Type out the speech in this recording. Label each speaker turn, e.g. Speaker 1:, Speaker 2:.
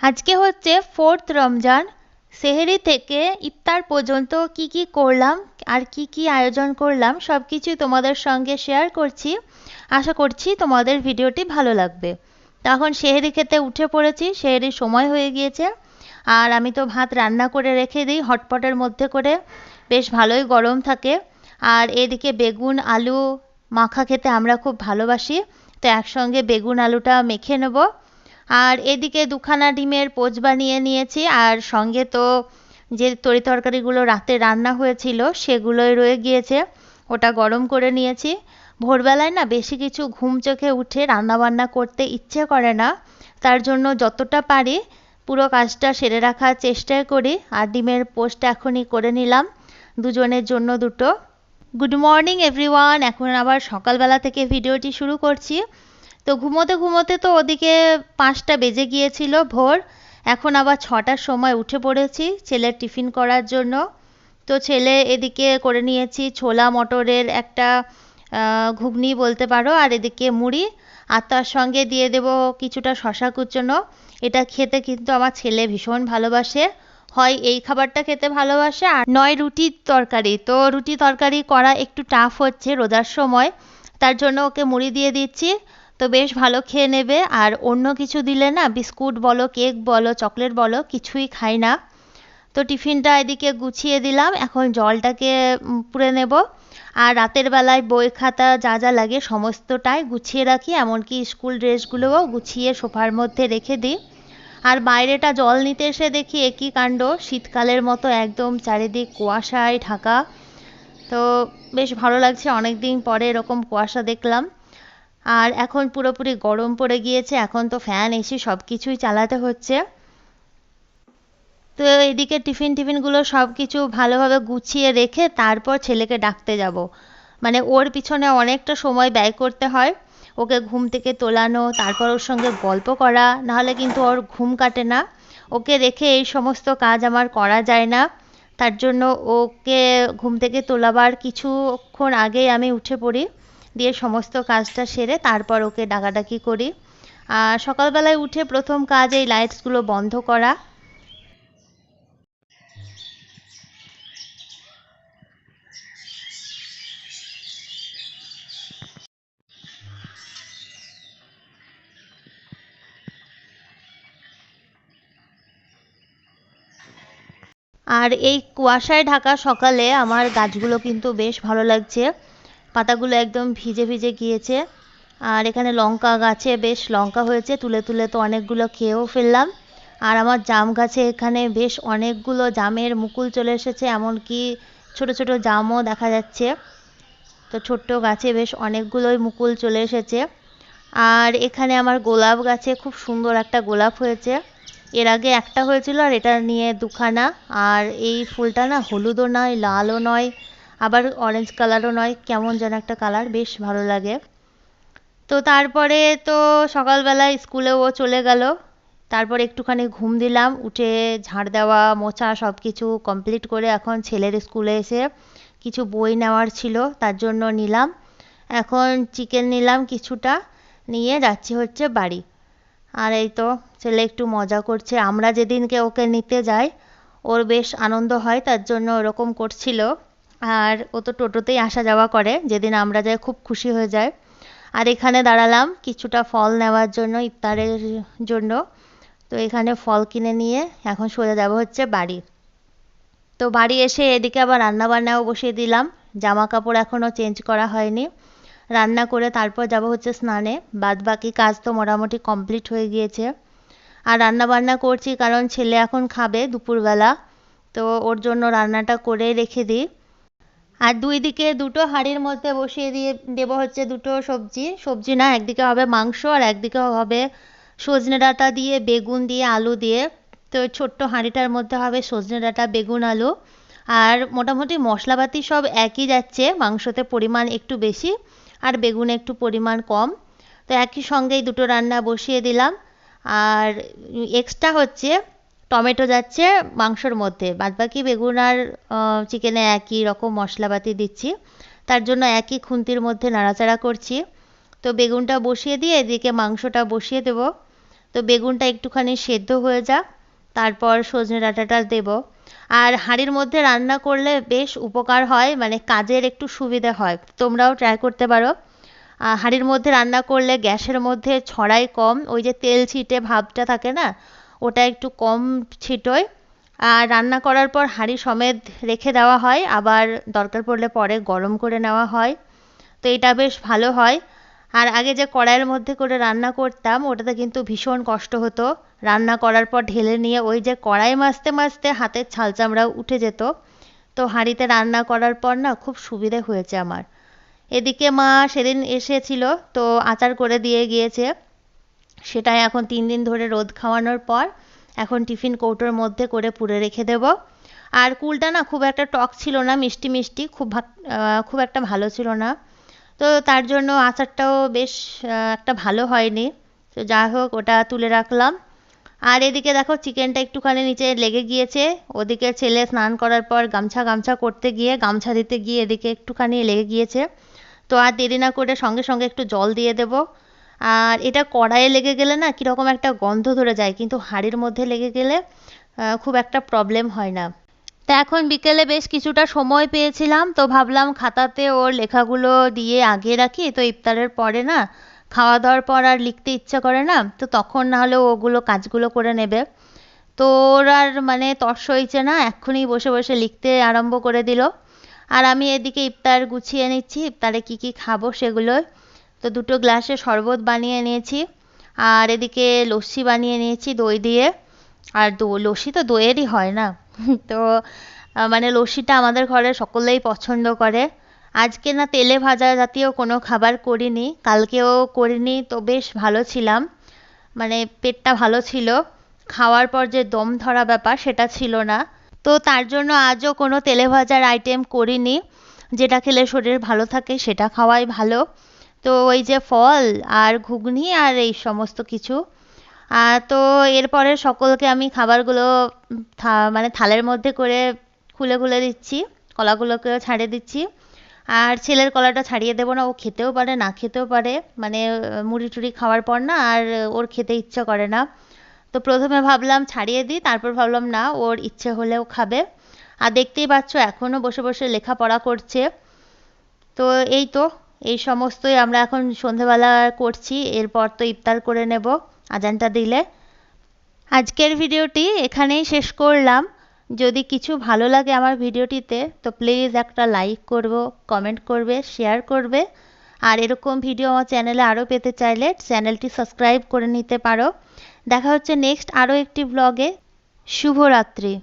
Speaker 1: আজকে হচ্ছে ফোর্থ রমজান। সেহেরি থেকে ইফতার পর্যন্ত কি কি করলাম, আর কি কি আয়োজন করলাম সব কিছুই তোমাদের সঙ্গে শেয়ার করছি। আশা করছি তোমাদের ভিডিওটি ভালো লাগবে। তখন সেহেরি খেতে উঠে পড়েছি, সেহেরির সময় হয়ে গিয়েছে। আর আমি তো ভাত রান্না করে রেখে দিই, হটপটের মধ্যে করে। বেশ ভালোই গরম থাকে। আর এদিকে বেগুন, আলু মাখা খেতে আমরা খুব ভালোবাসি। তো একসঙ্গে বেগুন, আলুটা মেখে নেব। আর এদিকে দুখানা ডিমের পোচ বানিয়ে নিয়েছি। আর সঙ্গে তো যে তরি তরকারিগুলো রাতে রান্না হয়েছিল সেগুলোই রয়ে গিয়েছে। ওটা গরম করে নিয়েছি। ভোরবেলায় না বেশি কিছু ঘুম চোখে উঠে রান্নাবান্না করতে ইচ্ছে করে না। তার জন্য যতটা পারি পুরো কাজটা সেরে রাখার চেষ্টাই করি। আর ডিমের পোস্টটা এখনই করে নিলাম দুজনের জন্য দুটো। গুড মর্নিং এভরিওয়ান এখন আবার সকালবেলা থেকে ভিডিওটি শুরু করছি। তো ঘুমোতে ঘুমোতে তো ওদিকে পাঁচটা বেজে গিয়েছিল ভোর। এখন আবার ছটার সময় উঠে পড়েছি ছেলের টিফিন করার জন্য। তো ছেলে এদিকে করে নিয়েছি ছোলা মটরের একটা ঘুগনি বলতে পারো, আর এদিকে মুড়ি। আর তার সঙ্গে দিয়ে দেব কিছুটা শশা কুচনো। এটা খেতে কিন্তু আমার ছেলে ভীষণ ভালোবাসে। হয় এই খাবারটা খেতে ভালোবাসে আর নয় রুটির তরকারি। তো রুটি তরকারি করা একটু টাফ হচ্ছে রোজার সময়। তার জন্য ওকে মুড়ি দিয়ে দিচ্ছি। তো বেশ ভালো খেয়ে নেবে। আর অন্য কিছু দিলে না, বিস্কুট বলো, কেক বলো, চকলেট বলো, কিছুই খাই না। তো টিফিনটা এদিকে গুছিয়ে দিলাম। এখন জলটাকে পুড়ে নেব। আর রাতের বেলায় বই খাতা যা যা লাগে সমস্তটাই গুছিয়ে রাখি। এমনকি স্কুল ড্রেসগুলোও গুছিয়ে সোফার মধ্যে রেখে দিই। আর বাইরেটা জল নিতে এসে দেখি একই কাণ্ড। শীতকালের মতো একদম চারিদিক কুয়াশায় ঢাকা। তো বেশ ভালো লাগছে। অনেক দিন পরে এরকম কুয়াশা দেখলাম। আর এখন পুরোপুরি গরম পড়ে গিয়েছে, এখন তো ফ্যান এসি সব কিছুই চালাতে হচ্ছে। তো এদিকে টিফিন টিফিনগুলো সব কিছু ভালোভাবে গুছিয়ে রেখে তারপর ছেলেকে ডাকতে যাব। মানে ওর পিছনে অনেকটা সময় ব্যয় করতে হয়, ওকে ঘুম থেকে তোলানো, তারপর ওর সঙ্গে গল্প করা, নাহলে কিন্তু ওর ঘুম কাটে না। ওকে রেখে এই সমস্ত কাজ আমার করা যায় না। তার জন্য ওকে ঘুম থেকে তোলাবার কিছুক্ষণ আগেই আমি উঠে পড়ি। দিয়ে সমস্ত কাজটা সেরে তারপর ওকে ডাকাডাকি করি। আর সকালবেলায় উঠে প্রথম কাজ এই লাইটসগুলো বন্ধ করা। আর এই কুয়াশায় ঢাকা সকালে আমার গাছগুলো কিন্তু বেশ ভালো লাগছে। পাতাগুলো একদম ভিজে ভিজে গিয়েছে। আর এখানে লঙ্কা গাছে বেশ লঙ্কা হয়েছে, তুলে তুলে তো অনেকগুলো খেয়েও ফেললাম। আর আমার জাম গাছে এখানে বেশ অনেকগুলো জামের মুকুল চলে এসেছে, এমনকি ছোট ছোট জামও দেখা যাচ্ছে। তো ছোট্ট গাছে বেশ অনেকগুলোই মুকুল চলে এসেছে। আর এখানে আমার গোলাপ গাছে খুব সুন্দর একটা গোলাপ হয়েছে। এর আগে একটা হয়েছিল আর এটা নিয়ে দুখানা। আর এই ফুলটা না হলুদও নয়, লালও নয় আবার অরেঞ্জ কালারও নয়, কেমন যেন একটা কালার বেশ ভালো লাগে। তো তারপরে তো সকালবেলায় স্কুলেও ও চলে গেল। তারপর একটুখানি ঘুম দিলাম, উঠে ঝাড় দেওয়া, মোছা সব কিছু কমপ্লিট করে এখন ছেলের স্কুলে এসে কিছু বই নেওয়ার ছিল, তার জন্য নিলাম। এখন চিকেন নিলাম কিছুটা, নিয়ে যাচ্ছি হচ্ছে বাড়ি। আর এই তো ছেলে একটু মজা করছে, আমরা যেদিনকে ওকে নিতে যাই, ওর বেশ আনন্দ হয়, তার জন্য ওরকম করছিল। আর ও তো টোটোতেই আসা যাওয়া করে, যেদিন আমরা যাই খুব খুশি হয়ে যায়। আর এখানে দাঁড়ালাম কিছুটা ফল নেওয়ার জন্য, ইফতারের জন্য। তো এখানে ফল কিনে নিয়ে এখন সোজা যাব হচ্ছে বাড়ি। তো বাড়ি এসে এদিকে আবার রান্না বান্নাও বসিয়ে দিলাম জামা কাপড় এখনও চেঞ্জ করা হয়নি। রান্না করে তারপর যাব হচ্ছে স্নানে বাদ বাকি কাজ তো মোটামুটি কমপ্লিট হয়ে গিয়েছে। আর রান্না বান্না করছি কারণ ছেলে এখন খাবে দুপুরবেলা, তো ওর জন্য রান্নাটা করে রেখে দিই। আর দুই দিকে দুটো হাঁড়ির মধ্যে বসিয়ে দিয়ে দেবো হচ্ছে দুটো সবজি। সবজি না, একদিকে হবে মাংস আর একদিকে হবে সজনে ডাঁটা দিয়ে, বেগুন দিয়ে, আলু দিয়ে। তো ছোট্ট হাঁড়িটার মধ্যে হবে সজনে ডাঁটা, বেগুন, আলু। আর মোটামুটি মশলাপাতি সব একই যাচ্ছে, মাংসতে পরিমাণ একটু বেশি আর বেগুনে একটু পরিমাণ কম। তো একই সঙ্গেই দুটো রান্না বসিয়ে দিলাম। আর এক্সট্রা হচ্ছে টমেটো যাচ্ছে মাংসর মধ্যে। বাদবাকি বেগুন আর চিকেনে একই রকম মশলাপাতি দিচ্ছি। তার জন্য একই খুন্তির মধ্যে নাড়াচাড়া করছি। তো বেগুনটা বসিয়ে দিয়ে এদিকে মাংসটা বসিয়ে দেব। তো বেগুনটা একটুখানি সেদ্ধ হয়ে যাক, তারপর সজনে ডাঁটাটা দেবো। আর হাঁড়ির মধ্যে রান্না করলে বেশ উপকার হয় মানে কাজের একটু সুবিধে হয়। তোমরাও ট্রাই করতে পারো। হাঁড়ির মধ্যে রান্না করলে গ্যাসের মধ্যে ছড়াই কম, ওই যে তেল ছিটে ভাবটা থাকে না ওটা একটু কম ছিটোয়। আর রান্না করার পর হাঁড়ি সমেত রেখে দেওয়া হয়, আবার দরকার পড়লে পরে গরম করে নেওয়া হয়। তো এটা বেশ ভালো হয়। আর আগে যে কড়াইয়ের মধ্যে করে রান্না করতাম, ওটাতে কিন্তু ভীষণ কষ্ট হতো। রান্না করার পর ঢেলে নিয়ে ওই যে কড়াই মাজতে মাজতে হাতের ছাল চামড়াও উঠে যেত। তো হাঁড়িতে রান্না করার পর না খুব সুবিধে হয়েছে আমার। এদিকে মা সেদিন এসেছিল, তো আচার করে দিয়ে গিয়েছে। সেটাই এখন তিন দিন ধরে রোদ খাওয়ানোর পর এখন টিফিন কৌটোর মধ্যে করে পুড়ে রেখে দেব। আর কুলটা না খুব একটা টক ছিল না, মিষ্টি মিষ্টি, খুব খুব একটা ভালো ছিল না। তো তার জন্য আচারটাও বেশ একটা ভালো হয়নি। তো যাই হোক, ওটা তুলে রাখলাম। আর এদিকে দেখো, চিকেনটা একটুখানি নিচে লেগে গিয়েছে। ওদিকে ছেলে স্নান করার পর গামছা গামছা করতে গিয়ে, গামছা দিতে গিয়ে এদিকে একটুখানি লেগে গিয়েছে। তো আর দেরি না করে সঙ্গে সঙ্গে একটু জল দিয়ে দেব। আর এটা কড়াইয়ে লেগে গেলে না কীরকম একটা গন্ধ ধরে যায়, কিন্তু হাঁড়ির মধ্যে লেগে গেলে খুব একটা প্রবলেম হয় না। তা এখন বিকেলে বেশ কিছুটা সময় পেয়েছিলাম, তো ভাবলাম খাতাতে ওর লেখাগুলো দিয়ে আগে রাখি, তো ইফতারের পরে না খাওয়া দাওয়ার পর আর লিখতে ইচ্ছা করে না, তো তখন না হলে ওগুলো কাজগুলো করে নেবে। তো ওর আর মানে তর্স হয়েছে না, এক্ষুনি বসে বসে লিখতে আরম্ভ করে দিল। আর আমি এদিকে ইফতার গুছিয়ে নিচ্ছি, ইফতারে কি কি খাব সেগুলো তো দুটো গ্লাসে শরবত বানিয়ে নিয়েছি। আর এদিকে লস্যি বানিয়ে নিয়েছি দই দিয়ে। আর লস্যি তো দইয়েরই হয় না। তো মানে লস্যিটা আমাদের ঘরে সকলেই পছন্দ করে। আজকে না তেলে ভাজা জাতীয় কোনো খাবার করিনি, কালকেও করিনি, তো বেশ ভালো ছিলাম। মানে পেটটা ভালো ছিল। খাওয়ার পর যে দম ধরা ব্যাপার সেটা ছিল না। তো তার জন্য আজও কোনো তেলে ভাজার আইটেম করিনি। যেটা খেলে শরীর ভালো থাকে সেটা খাওয়াই ভালো। তো ওই যে ফল আর ঘুগনি আর এই সমস্ত কিছু। তো এরপরে সকলকে আমি খাবারগুলো মানে থালের মধ্যে করে খুলে খুলে দিচ্ছি, কলাগুলোকেও ছাড়িয়ে দিচ্ছি। আর ছেলের কলাটা ছাড়িয়ে দেবো না, ও খেতেও পারে, না খেতেও পারে। মানে মুড়ি টুড়ি খাওয়ার পর না আর ওর খেতে ইচ্ছা করে না। তো প্রথমে ভাবলাম ছাড়িয়ে দিই, তারপর ভাবলাম না, ওর ইচ্ছে হলেও খাবে। আর দেখতেই পাচ্ছ এখনও বসে বসে লেখাপড়া করছে। তো এই তো এই সমস্তই আমরা এখন সন্ধেবেলা করছি, এরপর তো ইফতার করে নেব আজানটা দিলে। আজকের ভিডিওটি এখানেই শেষ করলাম। যদি কিছু ভালো লাগে আমার ভিডিওটিতে, তো প্লিজ একটা লাইক করব, কমেন্ট করবে, শেয়ার করবে। আর এরকম ভিডিও আমার চ্যানেলে আরও পেতে চাইলে চ্যানেলটি সাবস্ক্রাইব করে নিতে পারো। দেখা হচ্ছে নেক্সট আরও একটি ব্লগে শুভরাত্রি।